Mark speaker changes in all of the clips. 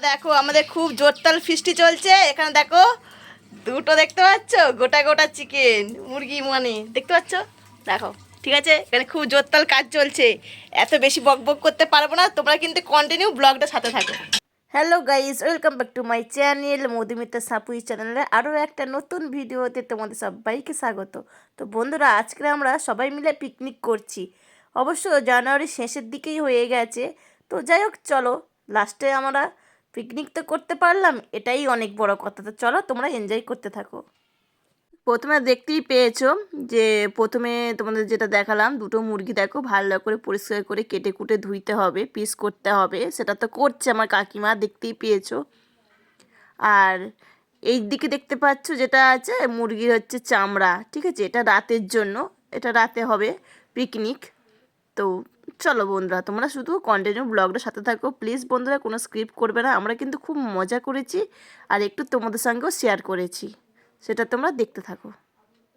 Speaker 1: দেখো, আমাদের খুব জোরতাল ফিস্টি চলছে। এখানে দেখো, দুটো দেখতে পাচ্ছ? গোটা গোটা চিকেন মুরগি মানে দেখতে পাচ্ছ? দেখো, ঠিক আছে? এখানে খুব জোরতাল কাজ চলছে। এত বেশি বক বক করতে পারব না, তোমরা কিন্তু কন্টিনিউ ব্লগটা সাথে থাকো। Hello guys welcome back to my channel Madhumita Sapui চ্যানেলে আরও একটা নতুন ভিডিওতে তোমাদের সবাইকে স্বাগত। তো বন্ধুরা, আজকে আমরা সবাই মিলে পিকনিক করছি। অবশ্য জানুয়ারির শেষের দিকেই হয়ে গেছে। তো যাই হোক, চলো লাস্টে আমরা পিকনিক তো করতে পারলাম, এটাই অনেক বড় কথা। তো চলো তোমরা এনজয় করতে থাকো। প্রথমে দেখতেই পেয়েছ যে প্রথমে তোমাদের যেটা দেখালাম, দুটো মুরগি দেখো, ভালো করে পরিষ্কার করে কেটে কুটে ধুইতে হবে পিস করতে হবে। সেটা তো করছে আমার কাকিমা, দেখতেই পেয়েছ। আর এই দিকে দেখতে পাচ্ছ যেটা আছে, মুরগির হচ্ছে চামড়া, ঠিক আছে? এটা রাতের জন্য, এটা রাতে হবে পিকনিক তো চলো বন্ধুরা তোমরা শুধু কন্টিনিউ ব্লগটা সাথে থাকো। প্লিজ বন্ধুরা কোনো স্ক্রিপ্ট করবে না। আমরা কিন্তু খুব মজা করেছি আর একটু তোমাদের সঙ্গেও শেয়ার করেছি। সেটা তোমরা দেখতে থাকো।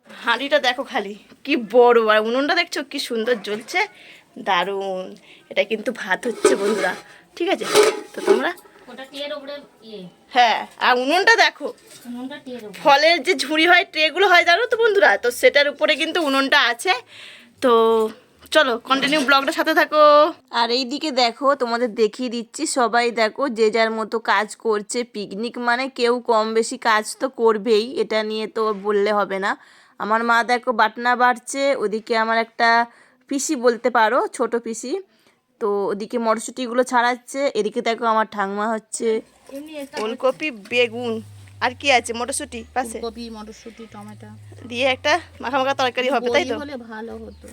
Speaker 1: হাঁড়িটা দেখো খালি কি বড়। আর উনুনটা দেখছ কি সুন্দর জ্বলছে। দারুণ। এটা কিন্তু ভাত হচ্ছে বন্ধুরা ঠিক আছে? তো তোমরা
Speaker 2: ওটা টিয়ের উপরে ইয়ে।
Speaker 1: হ্যাঁ আর উনুনটা দেখো। ফলের যে ঝুড়ি হয় ট্রেগুলো হয় জানো তো বন্ধুরা? তো সেটার উপরে কিন্তু উনুনটা আছে। তো চলো কন্টিনিউ ব্লগটা সাথে থাকো। আর এই দিকে দেখো তোমাদের দেখিয়ে দিচ্ছি সবাই দেখো যে যার মতো কাজ করছে। পিকনিক মানে কেউ কম বেশি কাজ তো করবেই এটা নিয়ে তো বললে হবে না। আমার মা দেখো বাটনা বাড়ছে ওদিকে আমার একটা পিসি বলতে পারো ছোট পিসি। তো ওদিকে মটরশুঁটিগুলো ছাড়াচ্ছে এদিকে দেখো আমার ঠাংমা হচ্ছে। ফুলকপি বেগুন আর কি আছে? মটরশুঁটি পাশে?
Speaker 2: কপি মটরশুঁটি টমেটো।
Speaker 1: দিয়ে একটা মাখা মাখা তরকারি হবে তাই তো?
Speaker 2: ভালো হতো।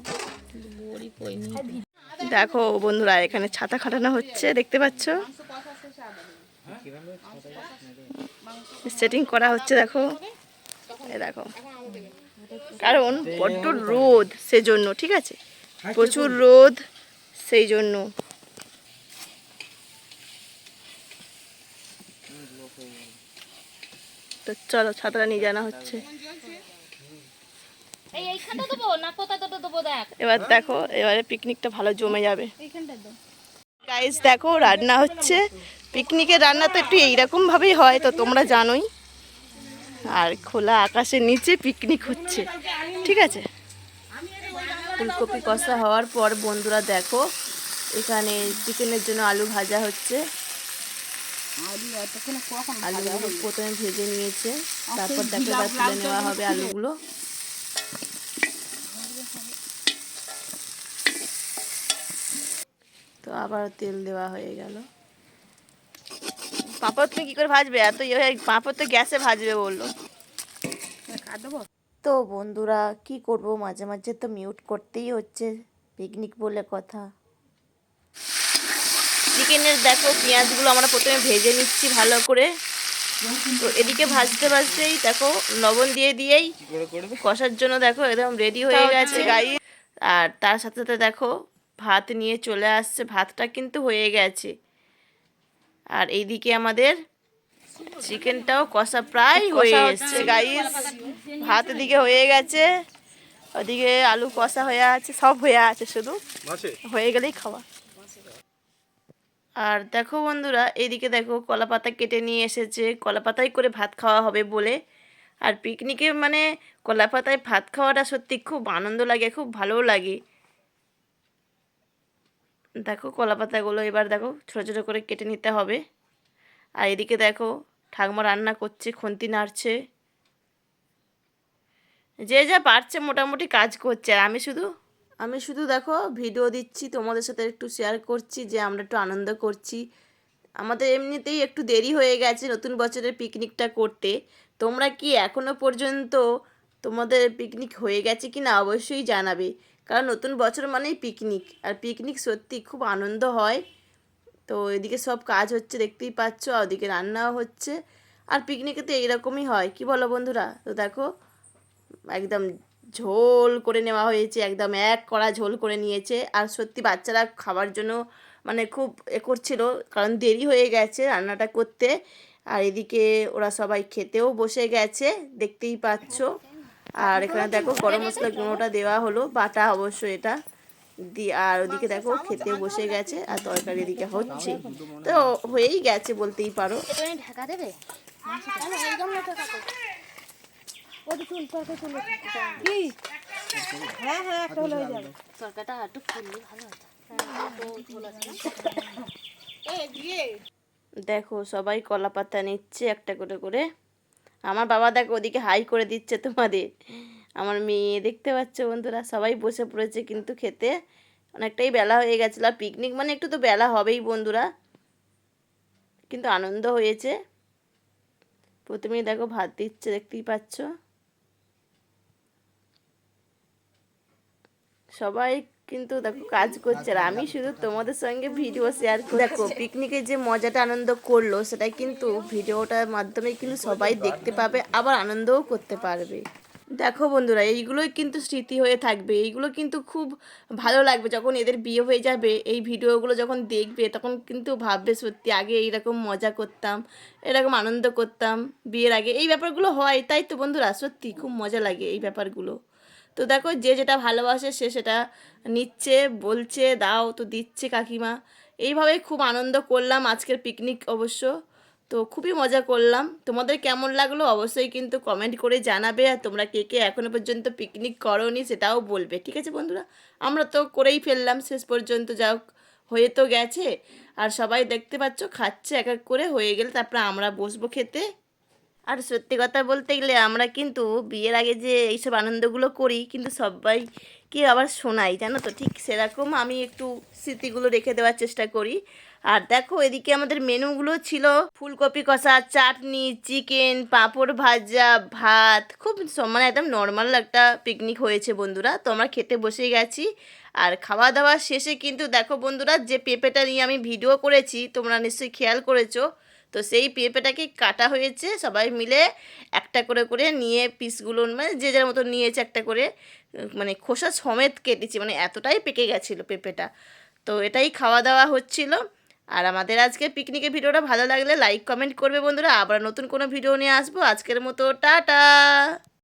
Speaker 1: দেখো বন্ধুরা, এখানে ছাতা খাটানো হচ্ছে, দেখতে পাচ্ছ? সেটিং করা হচ্ছে, দেখো। দেখো। কারণ বড্ড রোদ সেজন্য, ঠিক আছে? প্রচুর রোদ সেই জন্য তো চলো, ছাতাটা নিয়ে জানা হচ্ছে।
Speaker 2: এই এইখানটা দেবো না কোথায় তো দেবো দেখ?
Speaker 1: এবার দেখো এবারে পিকনিকটা ভালো জমে যাবে।
Speaker 2: এইখানটা দাও
Speaker 1: গাইস দেখো রান্না হচ্ছে। পিকনিকের রান্না তো একটু এইরকম ভাবেই হয় তো তোমরা জানোই। আর খোলা আকাশের নিচে পিকনিক হচ্ছে। ঠিক আছে? ফুলকপি কষা হওয়ার পর বন্ধুরা দেখো এখানে চিকেনের জন্য আলু ভাজা হচ্ছে। আলুগুলো প্রথমে ভেজে নিয়েছে। তারপর দেখো তুলে নেওয়া হবে আলুগুলো। তো আবার তেল দেওয়া হয়ে গেল। পাঁপড় তুমি কি করে ভাজবে? এত ইয়ে হয়ে পাঁপড় তো গ্যাসে ভাজবে বলল। তো বন্ধুরা কি করব? মাঝে মাঝে তো মিউট করতেই হচ্ছে। পিকনিক বলে কথা। চিকেনের দেখো পেঁয়াজগুলো আমরা প্রথমে ভেজে নিচ্ছি ভালো করে। তো এদিকে ভাজতে ভাজতেই দেখো লবণ দিয়ে দিয়েই কষার জন্য দেখো একদম রেডি হয়ে গেছে গাই আর তার সাথে সাথে দেখো ভাত নিয়ে চলে আসছে। ভাতটা কিন্তু হয়ে গেছে। আর এইদিকে আমাদের চিকেনটাও কষা প্রায় হয়ে এসছে গাইস ভাত এদিকে হয়ে গেছে। ওদিকে আলু কষা হয়ে আছে সব হয়ে আছে শুধু। হয়ে গেলেই খাওয়া। আর দেখো বন্ধুরা, এদিকে দেখো কলা পাতা কেটে নিয়ে এসেছে। কলা পাতায় করে ভাত খাওয়া হবে বলে। আর পিকনিকে মানে কলা পাতায় ভাত খাওয়াটা সত্যি খুব আনন্দ লাগে, খুব ভালোও লাগে। দেখো কলা পাতাগুলো এবার দেখো ছোটো ছোটো করে কেটে নিতে হবে। আর এদিকে দেখো ঠাকুমা রান্না করছে, খুন্তি নাড়ছে। যে যা পারছে মোটামুটি কাজ করছে। আর আমি শুধু আমি শুধু দেখো ভিডিও দিচ্ছি, তোমাদের সাথে একটু শেয়ার করছি, যে আমরা একটু আনন্দ করছি। আমাদের এমনিতেই একটু দেরি হয়ে গেছে নতুন বছরের পিকনিকটা করতে। তোমরা কি এখনও পর্যন্ত তোমাদের পিকনিক হয়ে গেছে কি না অবশ্যই জানাবে। কারণ নতুন বছর মানেই পিকনিক আর পিকনিক সত্যি খুব আনন্দ হয়। তো এদিকে সব কাজ হচ্ছে, দেখতেই পাচ্ছ, আর ওদিকে রান্নাও হচ্ছে। আর পিকনিকে তো এইরকমই হয়, কি বলো বন্ধুরা? তো দেখো, একদম ঝোল করে নেওয়া হয়েছে, একদম এক কড়া ঝোল করে নিয়েছে। আর সত্যি বাচ্চারা খাবার জন্য মানে খুব এ করছিল, কারণ দেরি হয়ে গেছে রান্নাটা করতে। আর এদিকে ওরা সবাই খেতেও বসে গেছে, দেখতেই পাচ্ছ। আর এখানে দেখো গরম মশলা গুঁড়োটা দেওয়া হলো, বাটা অবশ্য এটা। দিয়ে আর ওদিকে দেখো খেতে বসে গেছে, আর তরকারি এদিকে হচ্ছে। তো হয়েই গেছে বলতেই পারো।
Speaker 2: ঢাকা দেবে? তরকারিটা একটু ফুললে ভালো হতো।
Speaker 1: দেখো, সবাই কলা পাতা নিচ্ছে একটা করে করে। আমার বাবা দেখো ওদিকে হাই করে দিচ্ছে তোমাদের। আমার মেয়ে, দেখতে পাচ্ছ বন্ধুরা? সবাই বসে পড়েছে কিন্তু খেতে। অনেকটাই বেলা হয়ে গেছিল। পিকনিক মানে একটু তো বেলা হবেই বন্ধুরা। কিন্তু আনন্দ হয়েছে। প্রথমেই দেখো ভাত দিচ্ছে, দেখতেই পাচ্ছ। সবাই কিন্তু দেখো কাজ করছে আর আমি শুধু তোমাদের সঙ্গে ভিডিও শেয়ার দেখো পিকনিকে যে মজাটা আনন্দ করল, সেটা কিন্তু ভিডিওটার মাধ্যমে কিন্তু সবাই দেখতে পাবে, আবার আনন্দও করতে পারবে। দেখো বন্ধুরা, এইগুলোই কিন্তু স্মৃতি হয়ে থাকবে। এইগুলো কিন্তু খুব ভালো লাগবে যখন এদের বিয়ে হয়ে যাবে। এই ভিডিওগুলো যখন দেখবে, তখন কিন্তু ভাববে, সত্যি, আগে এইরকম মজা করতাম, এরকম আনন্দ করতাম, বিয়ের আগে। এই ব্যাপারগুলো হয়, তাই তো বন্ধুরা? সত্যি, খুব মজা লাগে এই ব্যাপারগুলো। তো দেখো যে যেটা ভালোবাসে সে সেটা নিচ্ছে, বলছে, দাও তো দিচ্ছে কাকিমা। এইভাবেই খুব আনন্দ করলাম আজকের পিকনিক অবশ্য। তো খুবই মজা করলাম। তোমাদের কেমন লাগল অবশ্যই কিন্তু কমেন্ট করে জানাবে। আর তোমরা কে কে এখনও পর্যন্ত পিকনিক করোনি সেটাও বলবে। ঠিক আছে বন্ধুরা? আমরা তো করেই ফেললাম, শেষ পর্যন্ত যা হোক, হয়ে তো গেছে। আর সবাই দেখতে পাচ্ছ, খাচ্ছে এক এক করে, হয়ে গেলে তারপরে আমরা বসবো খেতে। আর সত্যি কথা বলতে গেলে আমরা কিন্তু বিয়ের আগে যে এইসব আনন্দগুলো করি, কিন্তু সবাইকে আবার শোনাই, জানো তো? ঠিক সেরকম আমি একটু স্মৃতিগুলো রেখে দেওয়ার চেষ্টা করি। আর দেখো, এদিকে আমাদের মেনুগুলো ছিল ফুলকপি কষা, চাটনি, চিকেন, পাঁপড় ভাজা, ভাত। খুব মানে একদম নর্মাল একটা পিকনিক হয়েছে বন্ধুরা, তো আমরা খেতে বসে গেছি। আর খাওয়া দাওয়া শেষে কিন্তু দেখো বন্ধুরা, যে পেঁপেটা নিয়ে আমি ভিডিও করেছি, তোমরা নিশ্চয়ই খেয়াল করেছ তো সেই পেঁপেটাকে কাটা হয়েছে? সবাই মিলে একটা করে করে নিয়ে পিসগুলো মানে যে যার মতো নিয়েছে একটা করে মানে খোসা সমেত কেটেছি মানে এতটাই পেকে গেছিল পেঁপেটা। তো এটাই খাওয়া দাওয়া হচ্ছিল। আর আমাদের আজকে পিকনিকের ভিডিওটা ভালো লাগলে লাইক কমেন্ট করবে বন্ধুরা। আবার নতুন কোনো ভিডিও নিয়ে আসব। আজকের মতো টাটা!